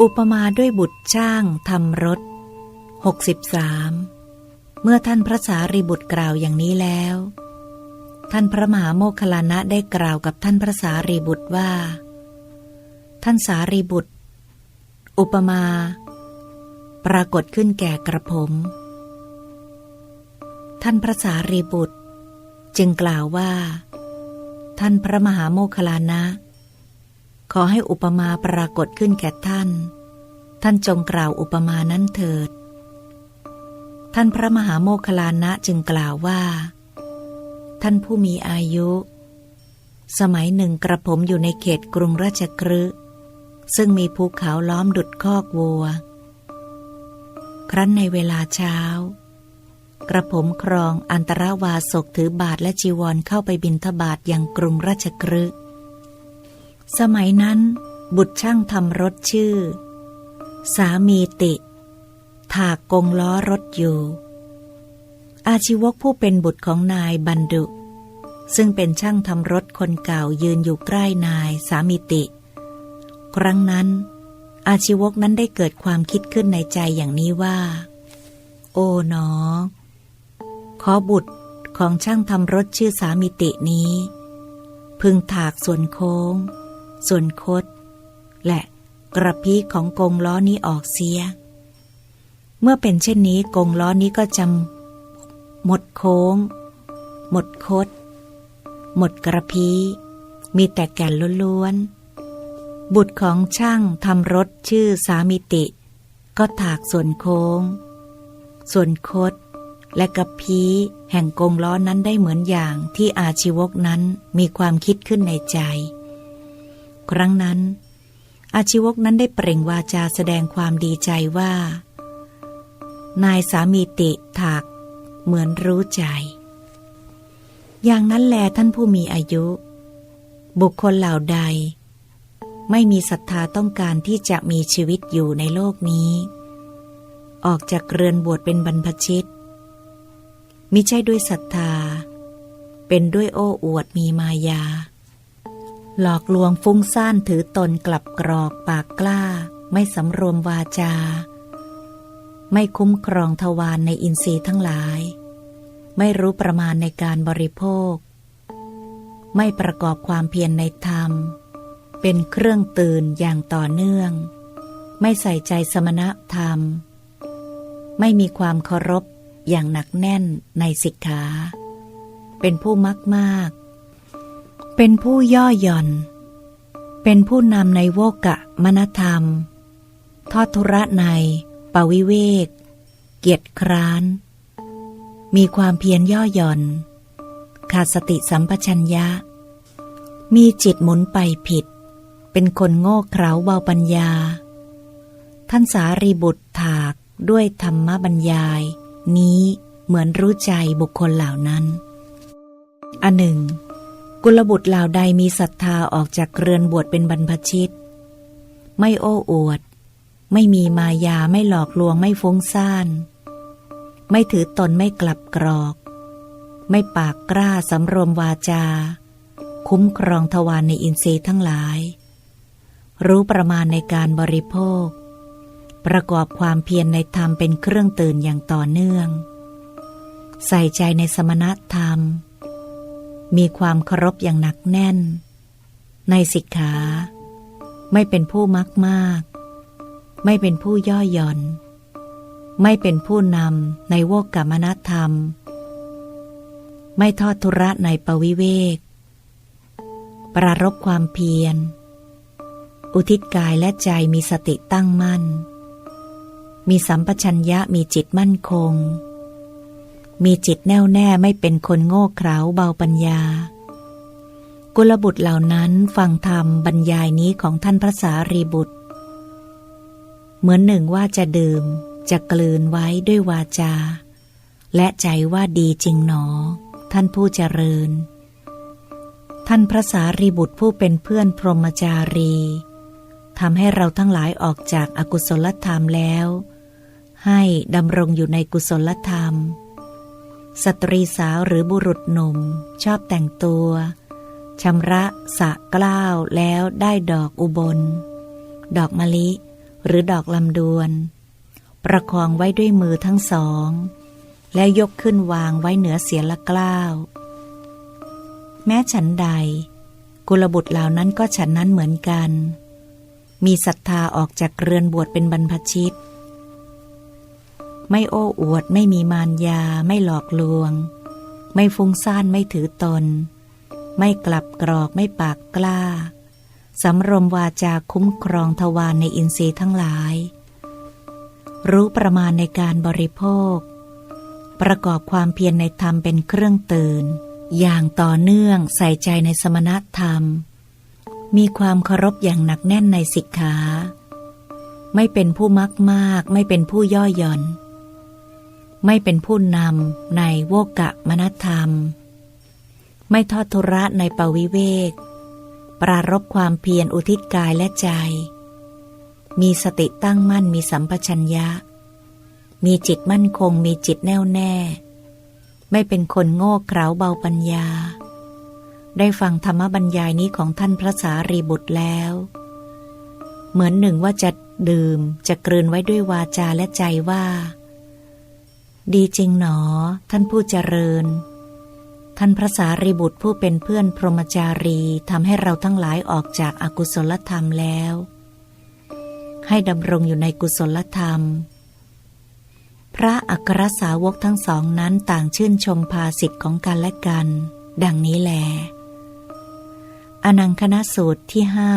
อุปมาด้วยบุตรช่างทำรถ 63 เมื่อท่านพระสารีบุตรกล่าวอย่างนี้แล้ว ท่านพระมหาโมคคลานะได้กล่าวกับท่านพระสารีบุตรว่า ท่านสารีบุตร อุปมา ปรากฏขึ้นแก่กระผม ท่านพระสารีบุตร จึงกล่าวว่า ท่านพระมหาโมคคลานะ ขอให้อุปมาปรากฏขึ้นแก่ท่าน ท่านจงกล่าวอุปมานั้นเถิด ท่านพระมหาโมคคลานะจึงกล่าวว่า ท่านผู้มีอายุ สมัยหนึ่งกระผมอยู่ในเขตกรุงราชกฤห์ซึ่งมีภูเขาล้อมดุดคอกวัว ครั้นในเวลาเช้า กระผมครองอันตรวาสกถือบาทและจีวรเข้าไปบินทบาทยังกรุงราชกฤห์ สมัยนั้น บุตรช่างทำรถชื่อ สามีติ ถากกงล้อรถอยู่ อาชีวกผู้เป็นบุตรของนายบันดุ ซึ่งเป็นช่างทำรถคนเก่ายืนอยู่ใกล้นายสามีติ ครั้งนั้น อาชีวกนั้นได้เกิดความคิดขึ้นในใจอย่างนี้ว่า โอ๋หนอ ขอบุตรของช่างทำรถชื่อสามิตินี้ พึงถากส่วนโค้ง ส่วนคด และกระพี้ของกงล้อนี้ออกเสีย เมื่อเป็นเช่นนี้กงล้อนี้ก็จะหมดโค้ง หมดคด หมดกระพี้มีแต่แก่นล้วนๆ บุตรของช่างทำรถชื่อสามิติ ก็ถากส่วนโค้ง ส่วนคดและกระพี้แห่งกงล้อนั้นได้เหมือนอย่างที่อาชีวกนั้นมีความคิดขึ้นในใจ ครั้งนั้น อาชีวกนั้นได้เปล่งวาจาแสดงความดีใจว่า นายสามีติถากเหมือนรู้ใจ อย่างนั้นแลท่านผู้มีอายุ บุคคลเหล่าใด ไม่มีศรัทธาต้องการที่จะมีชีวิตอยู่ในโลกนี้ ออกจากเรือนบวชเป็นบรรพชิต มิใช่ด้วยศรัทธา เป็นด้วยโอ้อวดมีมายา หลอกลวงฟุ้งซ่านถือตนกลับกรอกปากกล้า ไม่สำรวมวาจา ไม่คุ้มครองทวารในอินทรีย์ทั้งหลาย ไม่รู้ประมาณในการบริโภค ไม่ประกอบความเพียรในธรรม เป็นเครื่องตื่นอย่างต่อเนื่อง ไม่ใส่ใจสมณธรรม ไม่มีความเคารพอย่างหนักแน่นในสิกขา เป็นผู้มักมาก เป็นผู้ย่อหย่อน เป็นผู้นำในโวกะมนธรรม ทอดทุระในปวิเวก เกียรติคร้าน มีความเพียรย่อหย่อน ขาดสติสัมปชัญญะ มีจิตหมุนไปผิด เป็นคนโง่เขลาเบาปัญญา ท่านสารีบุตรถากด้วยธรรมบรรยาย นี้เหมือนรู้ใจบุคคลเหล่านั้น อันหนึ่ง กุลบุตรเหล่าใดมีศรัทธาออกจากเรือนบวชเป็นบรรพชิต ไม่โอ้อวด ไม่มีมายาไม่หลอกลวงไม่ฟุ้งซ่าน ไม่ถือตนไม่กลับกรอก ไม่ปากกล้าสำรวมวาจา คุ้มครองทวารในอินทรีย์ทั้งหลาย รู้ประมาณในการบริโภค ประกอบความเพียรในธรรมเป็นเครื่องตื่นอย่างต่อเนื่อง ใส่ใจในสมณธรรม มีความเคารพอย่างหนักแน่น ในสิกขา ไม่เป็นผู้มักมาก ไม่เป็นผู้ย่อหย่อน ไม่เป็นผู้นำในโวกกรรมนธรรม ไม่ทอดทุระในปวิเวก ปรารบความเพียร อุทิศกายและใจมีสติตั้งมั่น มีสัมปชัญญะมีจิตมั่นคง มีจิตแน่วแน่ไม่เป็นคนโง่เขลาเบาปัญญา กุลบุตรเหล่านั้นฟังธรรมบรรยายนี้ของท่านพระสารีบุตร เหมือนหนึ่งว่าจะดื่ม จะกลืนไว้ด้วยวาจา และใจว่าดีจริงหนอ ท่านผู้เจริญ ท่านพระสารีบุตรผู้เป็นเพื่อนพรหมจารีทำให้เราทั้งหลายออกจากอากุศลธรรมแล้ว ให้ดำรงอยู่ในกุศลธรรม สตรีสาวหรือบุรุษหนุ่ม ชอบแต่งตัวชำระสะกล้าวแล้วได้ดอกอุบล ดอกมะลิ หรือดอกลำดวน ประคองไว้ด้วยมือทั้งสอง แล้วยกขึ้นวางไว้เหนือเสียละกล้าว แม้ฉันใด กุลบุตรเหล่านั้นก็ฉันนั้นเหมือนกัน มีศรัทธาออกจากเรือนบวชเป็นบรรพชิต ไม่โอ้อวด ไม่มีมารยา ไม่หลอกลวง ไม่ฟุ้งซ่านไม่ถือตน ไม่กลับกรอกไม่ปากกล้า สำรวมวาจาคุ้มครองทวารในอินทรีย์ทั้งหลาย รู้ประมาณในการบริโภค ประกอบความเพียรในธรรมเป็นเครื่องตื่น อย่างต่อเนื่องใส่ใจในสมณธรรม มีความเคารพอย่างหนักแน่นในสิกขาไม่เป็นผู้มักมาก ไม่เป็นผู้ย่อหย่อน ไม่เป็นผู้นำในโวกะมนธรรม ไม่ทอดทุระในปวิเวก ปรารบความเพียรอุทิศกายและใจ มีสติตั้งมั่นมีสัมปชัญญะ มีจิตมั่นคงมีจิตแน่วแน่ ไม่เป็นคนโง่เขลาเบาปัญญา ได้ฟังธรรมบรรยายนี้ของท่านพระสารีบุตรแล้ว เหมือนหนึ่งว่าจะดื่มจะกลืนไว้ด้วยวาจาและใจว่า ดีจริงหนอ ท่านผู้เจริญ ท่านพระสารีบุตรผู้เป็นเพื่อนพรหมจารีทำให้เราทั้งหลายออกจากอากุศลธรรมแล้ว ให้ดำรงอยู่ในกุศลธรรม พระอัครสาวกทั้งสองนั้นต่างชื่นชมภาสิทธิ์ของกันและกัน ดังนี้แล อนังคณะสูตรที่ห้า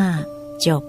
จบ